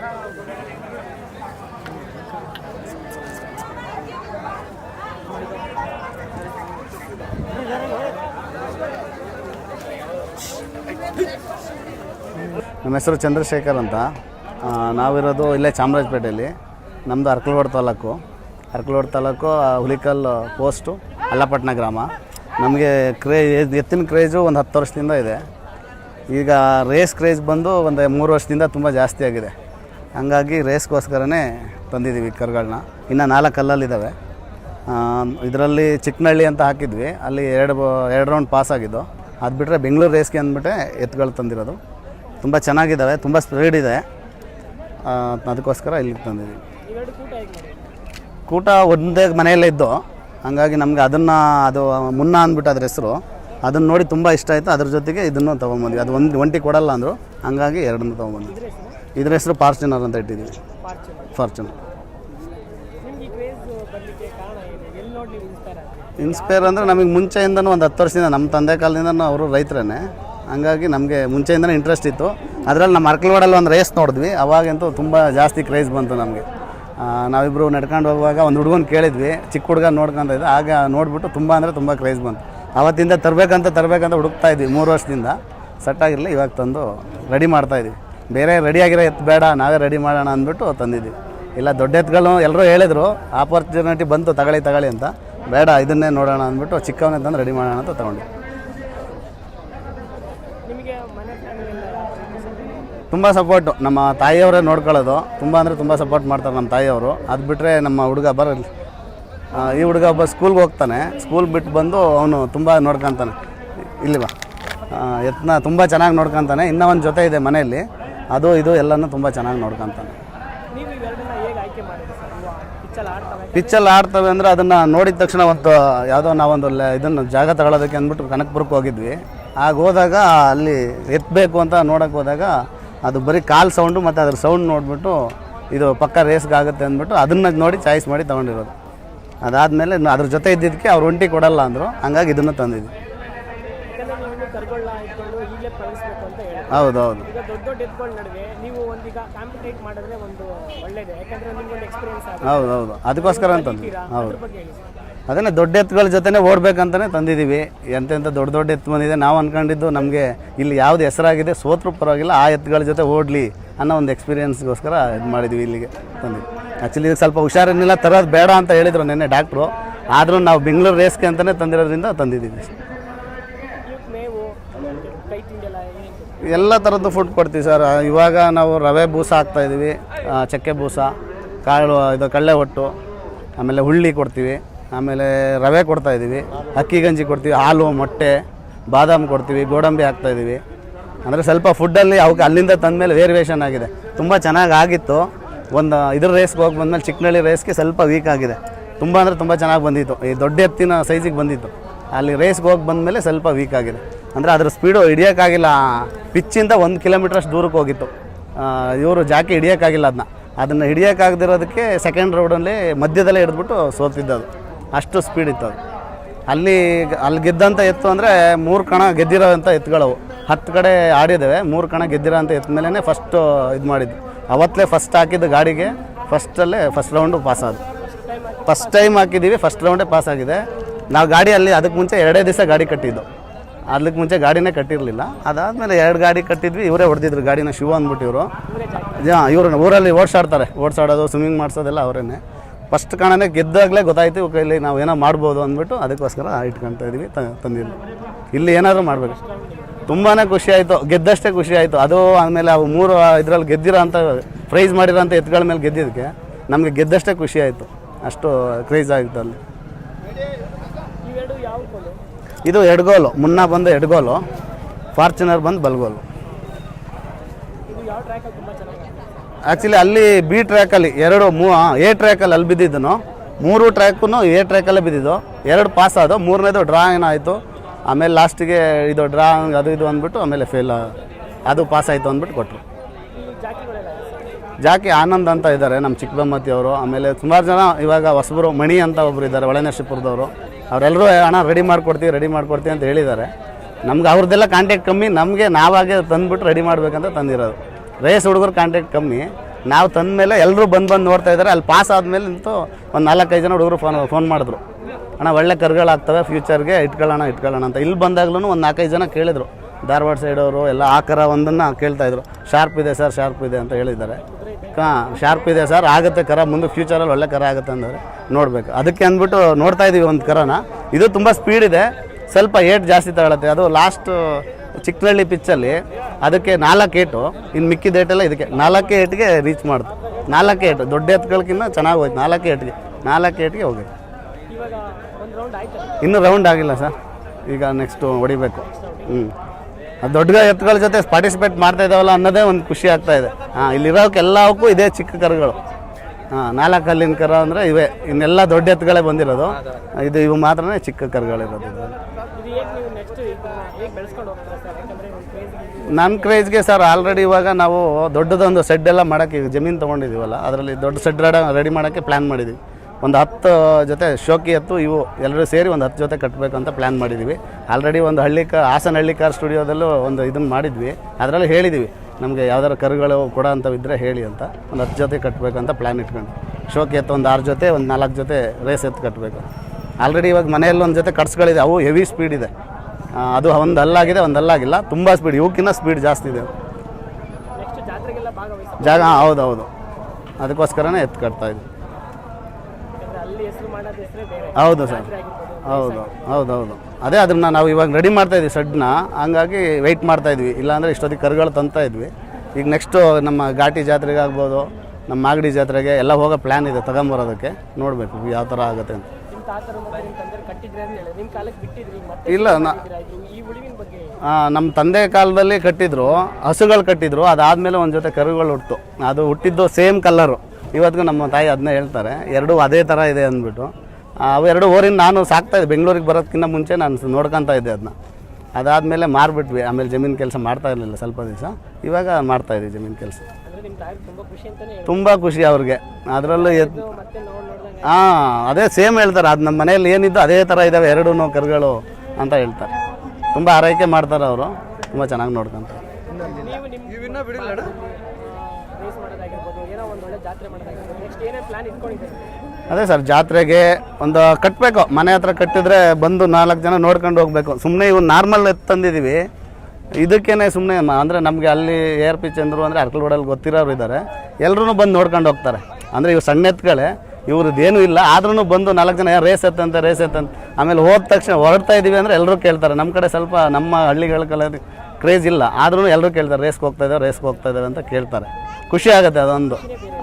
ನಮ್ಮ ಹೆಸರು ಚಂದ್ರಶೇಖರ್ ಅಂತ. ನಾವಿರೋದು ಇಲ್ಲೇ ಚಾಮರಾಜಪೇಟೆಯಲ್ಲಿ. ನಮ್ಮದು ಅರ್ಕಲ್ವಾಡ ತಾಲೂಕು. ಅರ್ಕಲ್ವಾಡ ತಾಲೂಕು ಹುಲಿಕಲ್ ಪೋಸ್ಟು ಅಲ್ಲಪಟ್ಟಣ ಗ್ರಾಮ. ನಮಗೆ ಕ್ರೇ ಎತ್ತಿನ ಕ್ರೇಜು ಒಂದು ಹತ್ತು ವರ್ಷದಿಂದ ಇದೆ. ಈಗ ರೇಸ್ ಕ್ರೇಜ್ ಬಂದು ಒಂದು ಮೂರು ವರ್ಷದಿಂದ ತುಂಬ ಜಾಸ್ತಿ ಆಗಿದೆ. ಹಂಗಾಗಿ ರೇಸ್ಗೋಸ್ಕರನೇ ತಂದಿದ್ದೀವಿ ಕರುಗಳನ್ನ. ಇನ್ನು ನಾಲ್ಕು ಕಲ್ಲಲ್ಲಿದ್ದಾವೆ. ಇದರಲ್ಲಿ ಚಿಕ್ಕನಹಳ್ಳಿ ಅಂತ ಹಾಕಿದ್ವಿ. ಅಲ್ಲಿ ಎರಡು ಎರಡು ರೌಂಡ್ ಪಾಸ್ ಆಗಿದ್ದು ಅದು ಬಿಟ್ಟರೆ ಬೆಂಗಳೂರು ರೇಸ್ಗೆ ಅಂದ್ಬಿಟ್ಟೆ ಎತ್ತುಗಳು ತಂದಿರೋದು. ತುಂಬ ಚೆನ್ನಾಗಿದ್ದಾವೆ, ತುಂಬ ಸ್ಪ್ರೀಡ್ ಇದೆ. ಅದಕ್ಕೋಸ್ಕರ ಇಲ್ಲಿಗೆ ತಂದಿದ್ದೀವಿ. ಕೂಟ ಒಂದೇ ಮನೆಯಲ್ಲೇ ಇದ್ದು. ಹಂಗಾಗಿ ನಮಗೆ ಅದನ್ನು, ಅದು ಮುನ್ನ ಅಂದ್ಬಿಟ್ಟು ಅದ್ರ ಹೆಸರು. ಅದನ್ನು ನೋಡಿ ತುಂಬ ಇಷ್ಟ ಆಯಿತು. ಅದ್ರ ಜೊತೆಗೆ ಇದನ್ನು ತೊಗೊಂಬಂದ್ವಿ. ಅದು ಒಂದು, ಒಂಟಿ ಕೊಡಲ್ಲ ಅಂದರು. ಹಂಗಾಗಿ ಎರಡನ್ನೂ ತೊಗೊಂಬಂದ್ವಿ. ಇದ್ರ ಹೆಸರು ಫಾರ್ಚುನರ್ ಅಂತ ಇಟ್ಟಿದ್ದೀವಿ. ಫಾರ್ಚುನರ್ ಇನ್ಸ್ಪೈರ್ ಅಂದರೆ ನಮಗೆ ಮುಂಚೆಯಿಂದನೂ ಒಂದು ಹತ್ತು ವರ್ಷದಿಂದ ನಮ್ಮ ತಂದೆ ಕಾಲದಿಂದನೂ ಅವರು ರೈತರೇ ಹಂಗಾಗಿ ನಮಗೆ ಮುಂಚೆಯಿಂದನೇ ಇಂಟ್ರೆಸ್ಟ್ ಇತ್ತು. ಅದರಲ್ಲಿ ನಮ್ಮ ಅರ್ಕಲ್ವಾಡಲ್ಲಿ ಒಂದು ರೇಸ್ ನೋಡಿದ್ವಿ. ಅವಾಗಂತೂ ತುಂಬ ಜಾಸ್ತಿ ಕ್ರೇಜ್ ಬಂತು ನಮಗೆ. ನಾವಿಬ್ಬರು ನಡ್ಕೊಂಡು ಹೋಗುವಾಗ ಒಂದು ಹುಡುಗನ ಕೇಳಿದ್ವಿ. ಚಿಕ್ಕ ಹುಡುಗ ನೋಡ್ಕೊಂತ ಇದ್ದ. ಆಗ ನೋಡಿಬಿಟ್ಟು ತುಂಬ ಅಂದರೆ ತುಂಬ ಕ್ರೇಜ್ ಬಂತು. ಅವತ್ತಿಂದ ತರಬೇಕಂತ ತರಬೇಕಂತ ಹುಡುಕ್ತಾ ಇದ್ವಿ ಮೂರು ವರ್ಷದಿಂದ. ಸೆಟ್ ಆಗಿರಲಿ ಇವಾಗ ತಂದು ರೆಡಿ ಮಾಡ್ತಾಯಿದ್ವಿ ಬೇರೆ ರೆಡಿಯಾಗಿರೋ ಎತ್ತು ಬೇಡ ನಾವೇ ರೆಡಿ ಮಾಡೋಣ ಅಂದ್ಬಿಟ್ಟು ತಂದಿದ್ವಿ. ಇಲ್ಲ ದೊಡ್ಡ ಎತ್ತುಗಳು ಎಲ್ಲರೂ ಹೇಳಿದರು ಆಪರ್ಚುನಿಟಿ ಬಂತು ತಗೊಳ್ಳಿ ತಗೊಳ್ಳಿ ಅಂತ. ಬೇಡ ಇದನ್ನೇ ನೋಡೋಣ ಅಂದ್ಬಿಟ್ಟು ಚಿಕ್ಕವನೇ ತಂದು ರೆಡಿ ಮಾಡೋಣ ಅಂತ ತೊಗೊಂಡು ತುಂಬ ಸಪೋರ್ಟು ನಮ್ಮ ತಾಯಿಯವರೇ ನೋಡ್ಕೊಳ್ಳೋದು. ತುಂಬ ಅಂದರೆ ತುಂಬ ಸಪೋರ್ಟ್ ಮಾಡ್ತಾರೆ ನಮ್ಮ ತಾಯಿಯವರು. ಅದು ಬಿಟ್ಟರೆ ನಮ್ಮ ಹುಡುಗ ಬರಲಿ ಈ ಹುಡುಗ ಒಬ್ಬ ಸ್ಕೂಲ್ಗೆ ಹೋಗ್ತಾನೆ. ಸ್ಕೂಲ್ ಬಿಟ್ಟು ಬಂದು ಅವನು ತುಂಬ ನೋಡ್ಕೊತಾನೆ. ಇಲ್ಲಿ ಬಾ. ಯತ್ನ ತುಂಬ ಚೆನ್ನಾಗಿ ನೋಡ್ಕೊತಾನೆ. ಇನ್ನೂ ಒಂದು ಜೊತೆ ಇದೆ ಮನೆಯಲ್ಲಿ. ಅದು ಇದು ಎಲ್ಲನೂ ತುಂಬ ಚೆನ್ನಾಗಿ ನೋಡ್ಕೊತಾನೆ. ಪಿಚ್ಚಲ್ಲಿ ಆಡ್ತವೆ. ಅಂದರೆ ಅದನ್ನು ನೋಡಿದ ತಕ್ಷಣ ಒಂದು ಯಾವುದೋ ನಾವೊಂದು ಲೆ- ಇದನ್ನು ಜಾಗ ತಗೊಳ್ಳೋದಕ್ಕೆ ಅಂದ್ಬಿಟ್ಟು ಕನಕಪುರಕ್ಕೆ ಹೋಗಿದ್ವಿ. ಆಗ ಹೋದಾಗ ಅಲ್ಲಿ ಎತ್ತಬೇಕು ಅಂತ ನೋಡೋಕ್ಕೆ ಹೋದಾಗ ಅದು ಬರೀ ಕಾಲು ಸೌಂಡು ಮತ್ತು ಅದ್ರ ಸೌಂಡ್ ನೋಡಿಬಿಟ್ಟು ಇದು ಪಕ್ಕ ರೇಸ್ಗೆ ಆಗುತ್ತೆ ಅಂದ್ಬಿಟ್ಟು ಅದನ್ನು ನೋಡಿ ಚಾಯ್ಸ್ ಮಾಡಿ ತೊಗೊಂಡಿರೋದು. ಅದಾದಮೇಲೆ ಅದ್ರ ಜೊತೆ ಇದ್ದಿದ್ದಕ್ಕೆ ಅವ್ರು ಒಂಟಿ ಕೊಡಲ್ಲ ಅಂದರು. ಹಂಗಾಗಿ ಇದನ್ನು ತಂದಿದ್ವಿ. ಯಾಕಂದ್ರೆ ನೀವು ಕರ್ಗೊಳ್ಳ ಇಟ್ಕೊಂಡು ಈಗಲೇ ಕಳಿಸ್ಬೇಕು ಅಂತ ಹೇಳಿ ಹೌದು ಈಗ ದೊಡ್ಡ ದೊಡ್ಡ ಎತ್ಗಳ ನಡುವೆ ನೀವು ಒಂದೀಗ ಕಾಂಪಿಟೇಟ್ ಮಾಡಿದ್ರೆ ಒಂದು ಒಳ್ಳೇದೇ ಯಾಕಂದ್ರೆ ನಿಮ್ಗೊಂದು ಎಕ್ಸ್ಪೀರಿಯನ್ಸ್ ಆಗುತ್ತೆ. ಹೌದು ಹೌದು ಅದಕ್ಕೋಸ್ಕರ ಅಂತಂದು ಕಲಿತೀರಾ? ಹೌದು. ಅದ್ರ ಬಗ್ಗೆ ಹೇಳಿ. ಸರ್ ಅದನ್ನೇ ದೊಡ್ಡ ಎತ್ತುಗಳ ಜೊತೆನೇ ಓಡ್ಬೇಕಂತಾನೆ ತಂದಿದ್ದೀವಿ. ಎಂತೆಂಥ ದೊಡ್ಡ ದೊಡ್ಡ ಎತ್ತು ಬಂದಿದೆ ನಾವು ಅನ್ಕೊಂಡಿದ್ದು ನಮಗೆ ಇಲ್ಲಿ ಯಾವ್ದು ಹೆಸರಾಗಿದೆ ಸೋತ್ರು ಪರವಾಗಿಲ್ಲ ಆ ಎತ್ತುಗಳ ಜೊತೆ ಓಡಲಿ ಅನ್ನೋ ಒಂದು ಎಕ್ಸ್ಪೀರಿಯನ್ಸ್ಗೋಸ್ಕರ ಇದು ಮಾಡಿದ್ವಿ ಇಲ್ಲಿಗೆ ತಂದಿದ್ವಿ ಆ್ಯಕ್ಚುಲಿ ಇದಕ್ಕೆ ಸ್ವಲ್ಪ ಹುಷಾರನ್ನೆಲ್ಲ ತರೋದು ಬೇಡ ಅಂತ ಹೇಳಿದರು ನಿನ್ನೆ ಡಾಕ್ಟ್ರು ಆದರೂ ನಾವು ಬೆಂಗಳೂರು ರೇಸ್ಗೆ ಅಂತಲೇ ತಂದಿರೋದ್ರಿಂದ ತಂದಿದ್ದೀವಿ ಇವಕ್ಕೆ ಮೇವು ಕೈ ತಿಂಡೆಲ್ಲ ಏನು ಎಲ್ಲ ಥರದ್ದು ಫುಡ್ ಕೊಡ್ತೀವಿ ಸರ್ ಇವಾಗ ನಾವು ರವೆ ಬೂಸ ಹಾಕ್ತಾಯಿದ್ದೀವಿ ಚಕ್ಕೆ ಬೂಸ, ಕಾಳು, ಇದು ಕಳ್ಳೆ ಹೊಟ್ಟು ಆಮೇಲೆ ಹುಳ್ಳಿ ಕೊಡ್ತೀವಿ, ಆಮೇಲೆ ರವೆ ಕೊಡ್ತಾಯಿದ್ದೀವಿ ಅಕ್ಕಿ ಗಂಜಿ ಕೊಡ್ತೀವಿ, ಹಾಲು, ಮೊಟ್ಟೆ, ಬಾದಾಮಿ ಕೊಡ್ತೀವಿ, ಗೋಡಂಬಿ ಹಾಕ್ತಾಯಿದ್ದೀವಿ ಅಂದರೆ ಸ್ವಲ್ಪ ಫುಡ್ಡಲ್ಲಿ ಅವಕ್ಕೆ ಅಲ್ಲಿಂದ ತಂದಮೇಲೆ ವೇರಿಯೇಷನ್ ಆಗಿದೆ. ತುಂಬ ಚೆನ್ನಾಗಿ ಆಗಿತ್ತು. ಒಂದು ಇದ್ರ ರೇಸ್ಗೆ ಹೋಗಿ ಬಂದಮೇಲೆ ಚಿಕ್ಕನಳ್ಳಿ ರೇಸ್ಗೆ ಸ್ವಲ್ಪ ವೀಕ್ ಆಗಿದೆ. ತುಂಬ ಅಂದರೆ ತುಂಬ ಚೆನ್ನಾಗಿ ಬಂದಿತ್ತು. ಈ ದೊಡ್ಡ ಎತ್ತಿನ ಸೈಜಿಗೆ ಬಂದಿತ್ತು. ಅಲ್ಲಿ ರೇಸ್ಗೆ ಹೋಗಿ ಬಂದಮೇಲೆ ಸ್ವಲ್ಪ ವೀಕ್ ಆಗಿದೆ. ಅಂದರೆ ಅದರ ಸ್ಪೀಡು ಹಿಡಿಯೋಕ್ಕಾಗಿಲ್ಲ. ಪಿಚ್ಚಿಂದ ಒಂದು ಕಿಲೋಮೀಟ್ರಷ್ಟು ದೂರಕ್ಕೆ ಹೋಗಿತ್ತು. ಇವರು ಜಾಕಿ ಹಿಡಿಯೋಕ್ಕಾಗಿಲ್ಲ ಅದನ್ನ ಅದನ್ನು ಹಿಡಿಯೋಕ್ಕಾಗದಿರೋದಕ್ಕೆ ಸೆಕೆಂಡ್ ರೌಡಲ್ಲಿ ಮಧ್ಯದಲ್ಲೇ ಹಿಡಿದ್ಬಿಟ್ಟು ಸೋತಿದ್ದದು ಅಷ್ಟು ಸ್ಪೀಡ್ ಇತ್ತು ಅದು. ಅಲ್ಲಿ ಅಲ್ಲಿ ಗೆದ್ದಂಥ ಎತ್ತು ಅಂದರೆ ಮೂರು ಕಣ ಗೆದ್ದಿರೋಂಥ ಎತ್ತುಗಳವು ಹತ್ತು ಕಡೆ ಆಡಿದ್ದೇವೆ, ಮೂರು ಕಣ ಗೆದ್ದಿರೋಂಥ ಎತ್ತ ಮೇಲೇ ಫಸ್ಟು ಇದು ಮಾಡಿದ್ದು. ಅವತ್ತಲೇ ಫಸ್ಟ್ ಹಾಕಿದ್ದು ಗಾಡಿಗೆ ಫಸ್ಟಲ್ಲೇ ಫಸ್ಟ್ ರೌಂಡು ಪಾಸ್ ಆದ ಫಸ್ಟ್ ಟೈಮ್ ಹಾಕಿದ್ದೀವಿ ಫಸ್ಟ್ ರೌಂಡೇ ಪಾಸ್ ಆಗಿದೆ. ನಾವು ಗಾಡಿಯಲ್ಲಿ ಅದಕ್ಕೆ ಮುಂಚೆ ಎರಡೇ ದಿವಸ ಗಾಡಿ ಕಟ್ಟಿದ್ದು. ಅದಕ್ಕೆ ಮುಂಚೆ ಗಾಡಿನೇ ಕಟ್ಟಿರಲಿಲ್ಲ. ಅದಾದಮೇಲೆ ಎರಡು ಗಾಡಿ ಕಟ್ಟಿದ್ವಿ, ಇವರೇ ಹೊಡೆದಿದ್ರು ಗಾಡಿನ ಶಿವ ಅಂದ್ಬಿಟ್ಟು ಇವರು. ಇವರು ಊರಲ್ಲಿ ಓಡಿಸಾಡ್ತಾರೆ, ಓಡಿಸಾಡೋದು ಸ್ವಿಮ್ಮಿಂಗ್ ಮಾಡಿಸೋದೆಲ್ಲ ಅವರೇನೆ. ಫಸ್ಟ್ ಕಾಣನೇ ಗೆದ್ದಾಗಲೇ ಗೊತ್ತಾಯ್ತು ಇಲ್ಲಿ ನಾವು ಏನೋ ಮಾಡ್ಬೋದು ಅಂದ್ಬಿಟ್ಟು ಅದಕ್ಕೋಸ್ಕರ ಇಟ್ಕೊಳ್ತಾ ಇದೀವಿ ತಂದಿದ್ವಿ ಇಲ್ಲಿ ಏನಾದರೂ ಮಾಡಬೇಕು. ತುಂಬಾ ಖುಷಿ ಆಯಿತು, ಗೆದ್ದಷ್ಟೇ ಖುಷಿ ಆಯಿತು. ಅದು ಆಮೇಲೆ ಅವು ಮೂರು ಇದರಲ್ಲಿ ಗೆದ್ದಿರೋ ಅಂತ ಪ್ರೈಸ್ ಮಾಡಿರೋ ಅಂಥ ಎತ್ತುಗಳ ಮೇಲೆ ಗೆದ್ದಿದ್ದಕ್ಕೆ ನಮಗೆ ಗೆದ್ದಷ್ಟೇ ಖುಷಿ ಆಯಿತು. ಅಷ್ಟು ಕ್ರೇಜ್ ಆಗಿತ್ತು ಅಲ್ಲಿ. ಇದು ಎಡ್ಗೋಲು ಮುನ್ನ ಬಂದು ಎಡ್ಗೋಲು ಫಾರ್ಚುನರ್ ಬಂದು ಬಲ್ಗೋಲು ಆ್ಯಕ್ಚುಲಿ ಅಲ್ಲಿ ಬಿ ಟ್ರ್ಯಾಕಲ್ಲಿ ಎರಡು, ಮೂ ಎ ಟ್ರ್ಯಾಕಲ್ಲಿ ಅಲ್ಲಿ ಬಿದ್ದಿದ್ದನು ಮೂರು ಟ್ರ್ಯಾಕು ಎ ಟ್ರ್ಯಾಕಲ್ಲೇ ಬಿದ್ದಿದ್ದು. ಎರಡು ಪಾಸ್ ಆದ ಮೂರನೇದು ಡ್ರಾ ಏನಾಯಿತು? ಆಮೇಲೆ ಲಾಸ್ಟಿಗೆ ಇದು ಡ್ರಾ ಅದು ಇದು ಅಂದ್ಬಿಟ್ಟು ಆಮೇಲೆ ಫೇಲ್ ಅದು ಪಾಸ್ ಆಯಿತು ಅಂದ್ಬಿಟ್ಟು ಕೊಟ್ಟರು ಜಾಕಿ ಆನಂದ್ ಅಂತ ಇದ್ದಾರೆ, ನಮ್ಮ ಚಿಕ್ಕಬಮ್ಮತಿ ಅವರು ಆಮೇಲೆ ಸುಮಾರು ಜನ ಇವಾಗ ಹೊಸಬರು, ಮಣಿ ಅಂತ ಒಬ್ಬರು ಇದ್ದಾರೆ ಒಳನರಸೀಪುರದವರು ಅವರೆಲ್ಲರೂ ಹಣ ರೆಡಿ ಮಾಡಿಕೊಡ್ತೀವಿ ರೆಡಿ ಮಾಡಿಕೊಡ್ತೀವಿ ಅಂತ ಹೇಳಿದ್ದಾರೆ. ನಮ್ಗೆ ಅವ್ರದ್ದೆಲ್ಲ ಕಾಂಟ್ಯಾಕ್ಟ್ ಕಮ್ಮಿ, ನಮಗೆ ನಾವಾಗೆ ತಂದುಬಿಟ್ಟು ರೆಡಿ ಮಾಡಬೇಕಂತ ತಂದಿರೋದು. ರೇಸ್ ಹುಡುಗರು ಕಾಂಟ್ಯಾಕ್ಟ್ ಕಮ್ಮಿ. ನಾವು ತಂದ ಮೇಲೆ ಎಲ್ಲರೂ ಬಂದು ಬಂದು ನೋಡ್ತಾ ಇದ್ದಾರೆ. ಅಲ್ಲಿ ಪಾಸ್ ಆದಮೇಲೆ ನಿಂತು ಒಂದು ನಾಲ್ಕೈದು ಜನ ಹುಡುಗರು ಫೋನ್ ಫೋನ್ ಮಾಡಿದ್ರು. ಅಣ್ಣ, ಒಳ್ಳೆ ಕರ್ಗಳಾಗ್ತವೆ ಫ್ಯೂಚರ್ಗೆ ಇಟ್ಕೊಳ್ಳೋಣ ಇಟ್ಕೊಳ್ಳೋಣ ಅಂತ. ಇಲ್ಲಿ ಬಂದಾಗ್ಲೂ ಒಂದು ನಾಲ್ಕೈದು ಜನ ಕೇಳಿದ್ರು. ಧಾರವಾಡ ಸೈಡವರು ಎಲ್ಲ ಆ ಕರ ಒಂದನ್ನು ಕೇಳ್ತಾಯಿದ್ರು ಶಾರ್ಪ್ ಇದೆ ಸರ್ ಶಾರ್ಪ್ ಇದೆ ಅಂತ ಹೇಳಿದ್ದಾರೆ. ಶಾರ್ಪ್ ಇದೆ ಸರ್. ಆಗುತ್ತೆ ಕರ ಮುಂದೆ ಫ್ಯೂಚರಲ್ಲಿ ಒಳ್ಳೆ ಕರ ಆಗುತ್ತೆ ಅಂದರೆ ನೋಡಬೇಕು. ಅದಕ್ಕೆ ಅಂದ್ಬಿಟ್ಟು ನೋಡ್ತಾ ಇದ್ದೀವಿ ಒಂದು ಕರನ. ಇದು ತುಂಬ ಸ್ಪೀಡ್ ಇದೆ. ಸ್ವಲ್ಪ ಏಟ್ ಜಾಸ್ತಿ ತಗೊಳತ್ತೆ. ಅದು ಲಾಸ್ಟ್ ಚಿಕ್ಕನಹಳ್ಳಿ ಪಿಚ್ಚಲ್ಲಿ ಅದಕ್ಕೆ ನಾಲ್ಕು ಏಟು. ಇನ್ನು ಮಿಕ್ಕಿದ ಏಟೆಲ್ಲ ಇದಕ್ಕೆ. ನಾಲ್ಕು ಏಟ್ಗೆ ರೀಚ್ ಮಾಡ್ತು. ನಾಲ್ಕು ಏಟು. ದೊಡ್ಡ ಎತ್ಗಳಕ್ಕಿಂತ ಚೆನ್ನಾಗಿ ಹೋಯ್ತು. ನಾಲ್ಕು ಏಟ್ಗೆ. ನಾಲ್ಕು ಏಟ್ಗೆ ಹೋಗಿದೆ. ಇನ್ನೂ ರೌಂಡ್ ಆಗಿಲ್ಲ ಸರ್. ಈಗ ನೆಕ್ಸ್ಟು ಹೊಡಿಬೇಕು. ಹ್ಞೂ ದೊಡ್ಡ ಎತ್ತುಗಳ ಜೊತೆ ಪಾರ್ಟಿಸಿಪೇಟ್ ಮಾಡ್ತಾ ಇದ್ದಾವಲ್ಲ ಅನ್ನೋದೇ ಒಂದು ಖುಷಿ ಆಗ್ತಾ ಇದೆ. ಹಾಂ ಇಲ್ಲಿರೋಕೆಲ್ಲವಕ್ಕೂ ಇದೇ ಚಿಕ್ಕ ಕರುಗಳು. ಹಾಂ ನಾಲ್ಕು ಹಲ್ಲಿನ ಕರ ಅಂದರೆ ಇವೇ. ಇನ್ನೆಲ್ಲ ದೊಡ್ಡ ಎತ್ತುಗಳೇ ಬಂದಿರೋದು. ಇದು ಇವು ಮಾತ್ರ ಚಿಕ್ಕ ಕರುಗಳಿರೋದು ನನ್ನ ಕ್ರೇಜ್ಗೆ ಸರ್ ಆಲ್ರೆಡಿ ಇವಾಗ ನಾವು ದೊಡ್ಡದೊಂದು ಸೆಡ್ ಎಲ್ಲ ಮಾಡೋಕ್ಕೆ ಜಮೀನು ತೊಗೊಂಡಿದ್ದೀವಲ್ಲ ಅದರಲ್ಲಿ ದೊಡ್ಡ ಸೆಡ್ ರೆಡಿ ಮಾಡೋಕ್ಕೆ ಪ್ಲ್ಯಾನ್ ಮಾಡಿದ್ದೀವಿ ಒಂದು ಹತ್ತು ಜೊತೆ ಶೋಕಿ ಎತ್ತು ಇವು ಎಲ್ಲರೂ ಸೇರಿ ಒಂದು ಹತ್ತು ಜೊತೆ ಕಟ್ಟಬೇಕು ಅಂತ ಪ್ಲ್ಯಾನ್ ಮಾಡಿದ್ದೀವಿ ಆಲ್ರೆಡಿ ಒಂದು ಹಳ್ಳಿ ಕ ಹಾಸನ ಹಳ್ಳಿ ಕಾರ್ ಸ್ಟುಡಿಯೋದಲ್ಲೂ ಒಂದು ಇದನ್ನು ಮಾಡಿದ್ವಿ. ಅದರಲ್ಲಿ ಹೇಳಿದ್ದೀವಿ ನಮಗೆ ಯಾವ್ದಾರು ಕರುಗಳು ಕೊಡೋ ಅಂತವಿದ್ದರೆ ಹೇಳಿ ಅಂತ. ಒಂದು ಹತ್ತು ಜೊತೆ ಕಟ್ಟಬೇಕಂತ ಪ್ಲ್ಯಾನ್ ಇಟ್ಕೊಂಡು ಶೋಕಿ ಎತ್ತು ಒಂದು ಆರು ಜೊತೆ ಒಂದು ನಾಲ್ಕು ಜೊತೆ ರೇಸ್ ಎತ್ತು ಕಟ್ಟಬೇಕು ಆಲ್ರೆಡಿ ಇವಾಗ ಮನೆಯಲ್ಲಿ ಒಂದು ಜೊತೆ ಕಟ್ಸ್ಗಳಿದೆ ಅವು ಹೆವಿ ಸ್ಪೀಡ್ ಇದೆ. ಅದು ಒಂದು ಅಲ್ಲಾಗಿದೆ ಒಂದು ಅಲ್ಲಾಗಿಲ್ಲ. ತುಂಬ ಸ್ಪೀಡ್ ಇವಕ್ಕಿಂತ ಸ್ಪೀಡ್ ಜಾಸ್ತಿ ಇದೆ. ಜಾಗ ಹೌದು ಹೌದು ಅದಕ್ಕೋಸ್ಕರನೇ ಎತ್ತು ಕಟ್ತಾ ಇದ್ವಿ ಯಾಕಂದರೆ ಅಲ್ಲಿ ಹೆಸರು ಮಾಡೋದು ಹೆಸರೇ ಬೇರೆ ಹೌದು ಸರ್. ಹೌದು ಹೌದು ಹೌದು. ಅದೇ ಅದನ್ನ ನಾವು ಇವಾಗ ರೆಡಿ ಮಾಡ್ತಾ ಇದ್ವಿ ಸಡ್ನ ಹಂಗಾಗಿ ವೆಯ್ಟ್ ಮಾಡ್ತಾ ಇದ್ವಿ. ಇಲ್ಲಾಂದರೆ ಇಷ್ಟೊತ್ತಿಗೆ ಕರುಗಳು ತಂತಾ ಇದ್ವಿ. ಈಗ ನೆಕ್ಸ್ಟು ನಮ್ಮ ಘಾಟಿ ಜಾತ್ರೆಗೆ ಆಗ್ಬೋದು ನಮ್ಮ ಮಾಗಡಿ ಜಾತ್ರೆಗೆ ಎಲ್ಲ ಹೋಗೋ ಪ್ಲ್ಯಾನ್ ಇದೆ ತಗೊಂಬರೋದಕ್ಕೆ. ನೋಡಬೇಕು ಯಾವ ಥರ ಆಗುತ್ತೆ ಅಂತ. ಇಲ್ಲ ನಮ್ಮ ತಂದೆ ಕಾಲದಲ್ಲಿ ಕಟ್ಟಿದ್ರು ಹಸುಗಳು ಕಟ್ಟಿದ್ರು ಅದಾದಮೇಲೆ ಒಂದು ಜೊತೆ ಕರುಗಳು ಹುಟ್ಟು ಅದು ಹುಟ್ಟಿದ್ದು ಸೇಮ್ ಕಲ್ಲರು ಇವತ್ತಿಗೂ ನಮ್ಮ ತಾಯಿ ಅದನ್ನ ಹೇಳ್ತಾರೆ. ಎರಡೂ ಅದೇ ಥರ ಇದೆ ಅಂದ್ಬಿಟ್ಟು. ಅವೆರಡು ಅವು ಎರಡು ಓರಿನ ನಾನು ಸಾಕ್ತಾ ಇದ್ದೆ. ಬೆಂಗಳೂರಿಗೆ ಬರೋದಕ್ಕಿಂತ ಮುಂಚೆ ನಾನು ನೋಡ್ಕೊತಾ ಇದ್ದೆ ಅದನ್ನ ಅದಾದಮೇಲೆ ಮಾರ್ಬಿಟ್ವಿ. ಆಮೇಲೆ ಜಮೀನು ಕೆಲಸ ಮಾಡ್ತಾ ಇರಲಿಲ್ಲ ಸ್ವಲ್ಪ ದಿವಸ. ಇವಾಗ ಮಾಡ್ತಾ ಇದ್ದೀವಿ ಜಮೀನು ಕೆಲಸ. ಅಂದರೆ ನಿಮ್ಮ ತಾಯಿಗೆ ತುಂಬ ಖುಷಿ ಅಂತಲೇ ಹೇಳಿ ತುಂಬ ಖುಷಿ ಅವ್ರಿಗೆ. ಅದರಲ್ಲೂ ಎದ್ ಮತ್ತೆ ನೋಡಿ ನೋಡ್ದಂಗೆ ಹಾಂ ಅದೇ ಸೇಮ್ ಹೇಳ್ತಾರೆ. ಅದು ನಮ್ಮ ಮನೆಯಲ್ಲಿ ಏನಿದ್ದು ಅದೇ ಥರ ಇದ್ದಾವೆ ಎರಡೂ ಕರುಗಳು ಅಂತ ಹೇಳ್ತಾರೆ. ತುಂಬ ಆರೈಕೆ ಮಾಡ್ತಾರೆ ಅವರು. ತುಂಬ ಚೆನ್ನಾಗಿ ನೋಡ್ಕೊಂತಾರೆ ನೀವು ನಿಮ್ಮ ರೇಸ್ ಮಾಡೋದಾಗಿರ್ಬೋದು ಏನೋ ಒಂದು ಒಳ್ಳೆ ಅದೇ ಸರ್, ಜಾತ್ರೆಗೆ ಒಂದು ಕಟ್ಟಬೇಕು ಮನೆ ಹತ್ರ ಕಟ್ಟಿದ್ರೆ ಬಂದು ನಾಲ್ಕು ಜನ ನೋಡ್ಕೊಂಡು ಹೋಗ್ಬೇಕು. ಸುಮ್ಮನೆ ಇವು ನಾರ್ಮಲ್ ತಂದಿದ್ದೀವಿ ಇದಕ್ಕೇನೆ ಸುಮ್ಮನೆ ಅಂದರೆ ನಮಗೆ ಅಲ್ಲಿ ಏರ್ ಪಿ ಚಂದ್ರು ಅಂದರೆ ಅರ್ಕಲ್ ರೋಡಲ್ಲಿ ಗೊತ್ತಿರೋರು ಇದ್ದಾರೆ ಎಲ್ಲರೂ ಬಂದು ನೋಡ್ಕೊಂಡು ಹೋಗ್ತಾರೆ. ಅಂದರೆ ಇವು ಸಣ್ಣ ಎತ್ತುಗಳೇ ಇವ್ರದ್ದು ಏನೂ ಇಲ್ಲ. ಆದ್ರೂ ಬಂದು ನಾಲ್ಕು ಜನ ರೇಸ್ ಎತ್ತಂತೆ ರೇಸ್ ಎತ್ತಂತ ಆಮೇಲೆ ಹೋದ ತಕ್ಷಣ ಹೊರಡ್ತಾ ಇದ್ದೀವಿ ಅಂದರೆ ಎಲ್ಲರೂ ಕೇಳ್ತಾರೆ. ನಮ್ಮ ಕಡೆ ಸ್ವಲ್ಪ ನಮ್ಮ ಹಳ್ಳಿಗಳ ಕ್ರೇಜ್ ಇಲ್ಲ. ಆದ್ರೂ ಎಲ್ಲರೂ ಕೇಳ್ತಾರೆ ರೇಸ್ಗೆ ಹೋಗ್ತಾ ಇದ್ದಾರೆ ರೇಸ್ಗೆ ಹೋಗ್ತಾ ಇದ್ದಾರೆ ಅಂತ ಕೇಳ್ತಾರೆ. ಖುಷಿ ಆಗುತ್ತೆ ಅದೊಂದು.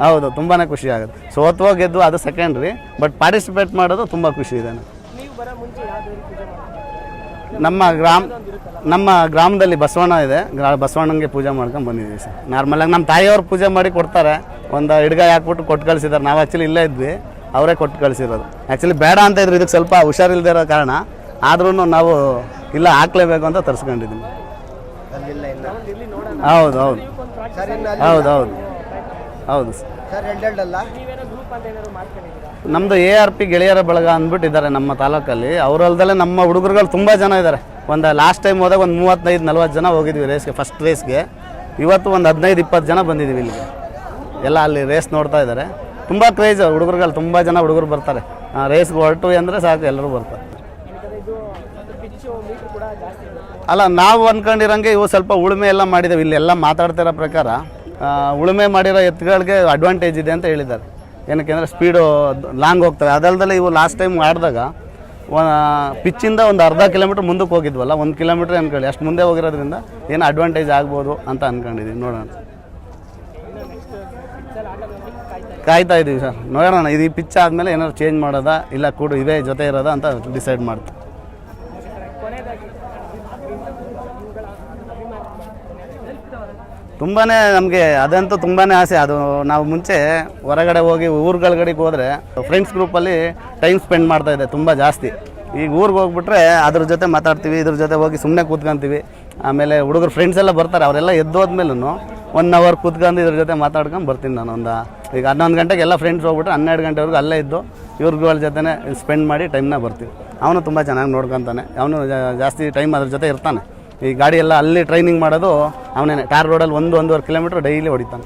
ಹೌದು ತುಂಬಾ ಖುಷಿ ಆಗುತ್ತೆ. ಸೋತ್ವೋ ಗೆದ್ದು ಅದು ಸೆಕೆಂಡ್ರಿ ಬಟ್ ಪಾರ್ಟಿಸಿಪೇಟ್ ಮಾಡೋದು ತುಂಬ ಖುಷಿ ಇದೆ ನಮ್ಮ ಗ್ರಾಮ ನಮ್ಮ ಗ್ರಾಮದಲ್ಲಿ ಬಸವಣ್ಣ ಇದೆ. ಗ್ರಾ ಬಸವಣ್ಣಂಗೆ ಪೂಜೆ ಮಾಡ್ಕೊಂಡು ಬಂದಿದ್ದೀವಿ ಸರ್. ನಾರ್ಮಲಾಗಿ ನಮ್ಮ ತಾಯಿಯವ್ರು ಪೂಜೆ ಮಾಡಿ ಕೊಡ್ತಾರೆ. ಒಂದು ಹಿಡ್ಗ ಹಾಕ್ಬಿಟ್ಟು ಕೊಟ್ಟು ಕಳಿಸಿದ್ದಾರೆ ನಾವು ಆ್ಯಕ್ಚುಲಿ ಇಲ್ಲೇ ಇದ್ವಿ. ಅವರೇ ಕೊಟ್ಟು ಕಳಿಸಿರೋದು. ಆ್ಯಕ್ಚುಲಿ ಬೇಡ ಅಂತ ಇದ್ರೆ ಇದಕ್ಕೆ ಸ್ವಲ್ಪ ಹುಷಾರಿಲ್ಲದೆ ಇರೋ ಕಾರಣ. ಆದ್ರೂ ನಾವು ಇಲ್ಲ ಹಾಕ್ಲೇಬೇಕು ಅಂತ ತರಿಸ್ಕೊಂಡಿದ್ದೀನಿ ಹೌದು ಹೌದು. ಹೌದು ಹೌದು. ಹೌದು ಸರ್. ನಮ್ದು ನಮ್ಮದು ಎ ಆರ್ ಪಿ ಗೆಳೆಯರ ಬಳಗ ಅಂದ್ಬಿಟ್ಟು ಇದ್ದಾರೆ ನಮ್ಮ ತಾಲೂಕಲ್ಲಿ. ಅವರಲ್ದಲ್ಲೇ ನಮ್ಮ ಹುಡುಗರುಗಳು ತುಂಬ ಜನ ಇದ್ದಾರೆ. ಒಂದು ಲಾಸ್ಟ್ ಟೈಮ್ ಹೋದಾಗ ಒಂದು ಮೂವತ್ತೈದು ನಲ್ವತ್ತು ಜನ ಹೋಗಿದ್ವಿ ರೇಸ್ಗೆ ಫಸ್ಟ್ ರೇಸ್ಗೆ ಇವತ್ತು ಒಂದು ಹದಿನೈದು ಇಪ್ಪತ್ತು ಜನ ಬಂದಿದ್ದೀವಿ ಇಲ್ಲಿಗೆ. ಎಲ್ಲ ಅಲ್ಲಿ ರೇಸ್ ನೋಡ್ತಾ ಇದ್ದಾರೆ. ತುಂಬ ಕ್ರೇಜ್ ಹುಡುಗರುಗಳು ತುಂಬ ಜನ ಹುಡುಗರು ಬರ್ತಾರೆ. ರೇಸ್ಗೆ ಹೊರಟು ಅಂದರೆ ಸಾಕು ಎಲ್ಲರೂ ಬರ್ತಾರೆ. ಅಲ್ಲ, ನಾವು ಅಂದ್ಕೊಂಡಿರಂಗೆ ಇವು ಸ್ವಲ್ಪ ಉಳುಮೆ ಎಲ್ಲ ಮಾಡಿದ್ದೇವೆ ಇಲ್ಲೆಲ್ಲ ಮಾತಾಡ್ತಿರೋ ಪ್ರಕಾರ ಉಳುಮೆ ಮಾಡಿರೋ ಎತ್ತುಗಳಿಗೆ ಅಡ್ವಾಂಟೇಜ್ ಇದೆ ಅಂತ ಹೇಳಿದ್ದಾರೆ. ಏನಕ್ಕೆ ಅಂದರೆ ಸ್ಪೀಡು ಲಾಂಗ್ ಹೋಗ್ತವೆ. ಅದಲ್ಲದೆ ಇವು ಲಾಸ್ಟ್ ಟೈಮ್ ಆಡಿದಾಗ ಪಿಚ್ಚಿಂದ ಒಂದು ಅರ್ಧ ಕಿಲೋಮೀಟ್ರ್ ಮುಂದಕ್ಕೆ ಹೋಗಿದ್ವಲ್ಲ, ಒಂದು ಕಿಲೋಮೀಟ್ರ್ ಅಂದ್ಕೊಳ್ಳಿ ಅಷ್ಟು ಮುಂದೆ ಹೋಗಿರೋದ್ರಿಂದ ಏನು ಅಡ್ವಾಂಟೇಜ್ ಆಗ್ಬೋದು ಅಂತ ಅಂದ್ಕೊಂಡಿದ್ದೀವಿ ನೋಡೋಣ. ಕಾಯ್ತಾ ಇದ್ದೀವಿ ಸರ್. ನೋಡೋಣ, ಇದು ಈ ಪಿಚ್ ಆದಮೇಲೆ ಏನಾದ್ರು ಚೇಂಜ್ ಮಾಡೋದಾ, ಇಲ್ಲ ಕೂಡ, ಇದೇ ಜೊತೆ ಇರೋದಾ ಅಂತ ಡಿಸೈಡ್ ಮಾಡ್ತೀವಿ. ತುಂಬಾ ನಮಗೆ ಅದಂತೂ ತುಂಬಾ ಆಸೆ. ಅದು ನಾವು ಮುಂಚೆ ಹೊರಗಡೆ ಹೋಗಿ ಊರುಗಳಗಡೆಗೆ ಹೋದರೆ ಫ್ರೆಂಡ್ಸ್ ಗ್ರೂಪಲ್ಲಿ ಟೈಮ್ ಸ್ಪೆಂಡ್ ಮಾಡ್ತಾ ಇದ್ದೆ ತುಂಬ ಜಾಸ್ತಿ. ಈಗ ಊರಿಗೆ ಹೋಗ್ಬಿಟ್ರೆ ಅದ್ರ ಜೊತೆ ಮಾತಾಡ್ತೀವಿ, ಇದ್ರ ಜೊತೆ ಹೋಗಿ ಸುಮ್ಮನೆ ಕೂತ್ಕೊಂತೀವಿ. ಆಮೇಲೆ ಹುಡುಗರು ಫ್ರೆಂಡ್ಸ್ ಎಲ್ಲ ಬರ್ತಾರೆ, ಅವರೆಲ್ಲ ಎದ್ದೋದ್ಮೇಲೂ ಒನ್ ಅವರ್ ಕೂತ್ಕೊಂಡು ಇದ್ರ ಜೊತೆ ಮಾತಾಡ್ಕೊಂಡು ಬರ್ತೀನಿ ನಾನು ಒಂದು, ಈಗ ಹನ್ನೊಂದು ಗಂಟೆಗೆ ಎಲ್ಲ ಫ್ರೆಂಡ್ಸ್ ಹೋಗ್ಬಿಟ್ರೆ ಹನ್ನೆರಡು ಗಂಟೆವರೆಗೂ ಅಲ್ಲೇ ಇದ್ದು ಇವ್ರುಗಳ ಜೊತೆ ಸ್ಪೆಂಡ್ ಮಾಡಿ ಟೈಮ್ನ ಬರ್ತೀವಿ. ಅವನು ತುಂಬ ಚೆನ್ನಾಗಿ ನೋಡ್ಕೊತಾನೆ, ಅವನು ಜಾಸ್ತಿ ಟೈಮ್ ಅದ್ರ ಜೊತೆ ಇರ್ತಾನೆ. ಈ ಗಾಡಿ ಎಲ್ಲ ಅಲ್ಲಿ ಟ್ರೈನಿಂಗ್ ಮಾಡೋದು ಅವನೇ ಟಾರ್ ರೋಡಲ್ಲಿ ಒಂದು ಒಂದೂವರೆ ಕಿಲೋಮೀಟ್ರ್ ಡೈಲಿ ಹೊಡಿತಾನೆ.